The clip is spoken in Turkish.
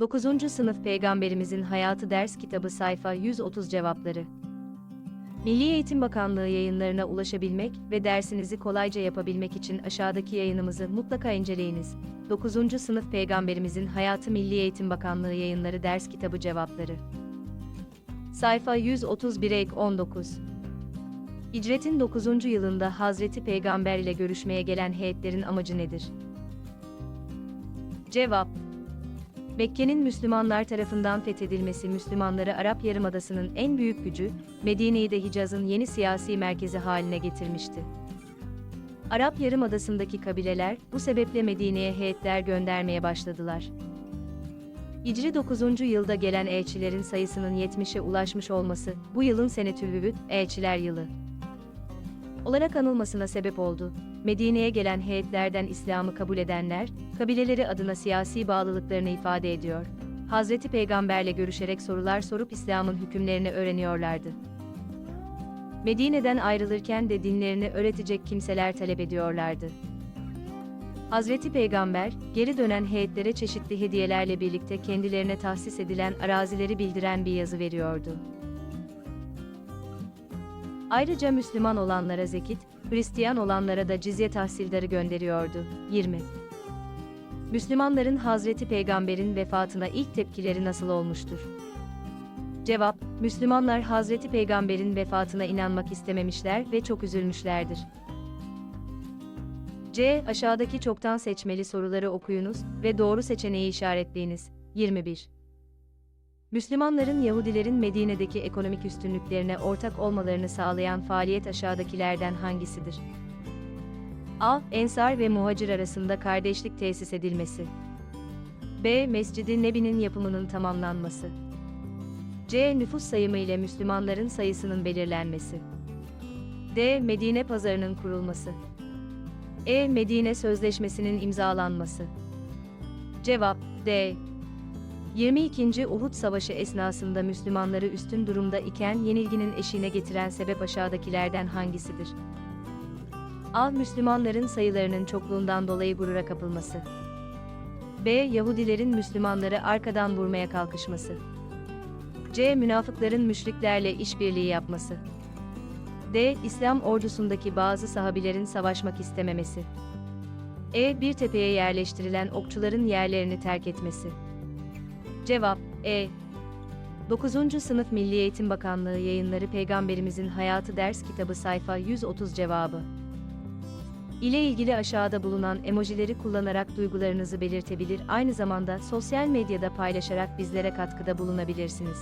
9. Sınıf Peygamberimizin Hayatı Ders Kitabı Sayfa 130 Cevapları Milli Eğitim Bakanlığı yayınlarına ulaşabilmek ve dersinizi kolayca yapabilmek için aşağıdaki yayınımızı mutlaka inceleyiniz. 9. Sınıf Peygamberimizin Hayatı Milli Eğitim Bakanlığı yayınları ders kitabı cevapları. Sayfa 131 ek 19 Hicretin 9. yılında Hazreti Peygamber ile görüşmeye gelen heyetlerin amacı nedir? Cevap Mekke'nin Müslümanlar tarafından fethedilmesi Müslümanları Arap Yarımadası'nın en büyük gücü, Medine'yi de Hicaz'ın yeni siyasi merkezi haline getirmişti. Arap Yarımadası'ndaki kabileler bu sebeple Medine'ye heyetler göndermeye başladılar. Hicri 9. yılda gelen elçilerin sayısının 70'e ulaşmış olması, bu yılın Senetülvüvüt, elçiler yılı olarak anılmasına sebep oldu. Medine'ye gelen heyetlerden İslam'ı kabul edenler, kabileleri adına siyasi bağlılıklarını ifade ediyor. Hazreti Peygamberle görüşerek sorular sorup İslam'ın hükümlerini öğreniyorlardı. Medine'den ayrılırken de dinlerini öğretecek kimseler talep ediyorlardı. Hazreti Peygamber, geri dönen heyetlere çeşitli hediyelerle birlikte kendilerine tahsis edilen arazileri bildiren bir yazı veriyordu. Ayrıca Müslüman olanlara zekit, Hristiyan olanlara da cizye tahsildarı gönderiyordu. 20. Müslümanların Hazreti Peygamber'in vefatına ilk tepkileri nasıl olmuştur? Cevap, Müslümanlar Hazreti Peygamber'in vefatına inanmak istememişler ve çok üzülmüşlerdir. C. Aşağıdaki çoktan seçmeli soruları okuyunuz ve doğru seçeneği işaretleyiniz. 21. Müslümanların Yahudilerin Medine'deki ekonomik üstünlüklerine ortak olmalarını sağlayan faaliyet aşağıdakilerden hangisidir? A. Ensar ve muhacir arasında kardeşlik tesis edilmesi. B. Mescid-i Nebi'nin yapımının tamamlanması. C. Nüfus sayımı ile Müslümanların sayısının belirlenmesi. D. Medine pazarının kurulması. E. Medine Sözleşmesi'nin imzalanması. Cevap D. 22. Uhud Savaşı esnasında Müslümanları üstün durumda iken yenilginin eşiğine getiren sebep aşağıdakilerden hangisidir? A. Müslümanların sayılarının çokluğundan dolayı gurura kapılması. B. Yahudilerin Müslümanları arkadan vurmaya kalkışması. C. Münafıkların müşriklerle işbirliği yapması. D. İslam ordusundaki bazı sahabilerin savaşmak istememesi. E. Bir tepeye yerleştirilen okçuların yerlerini terk etmesi. Cevap E. 9. Sınıf Milli Eğitim Bakanlığı Yayınları Peygamberimizin Hayatı Ders Kitabı sayfa 130 cevabı. ile ilgili aşağıda bulunan emojileri kullanarak duygularınızı belirtebilir, aynı zamanda sosyal medyada paylaşarak bizlere katkıda bulunabilirsiniz.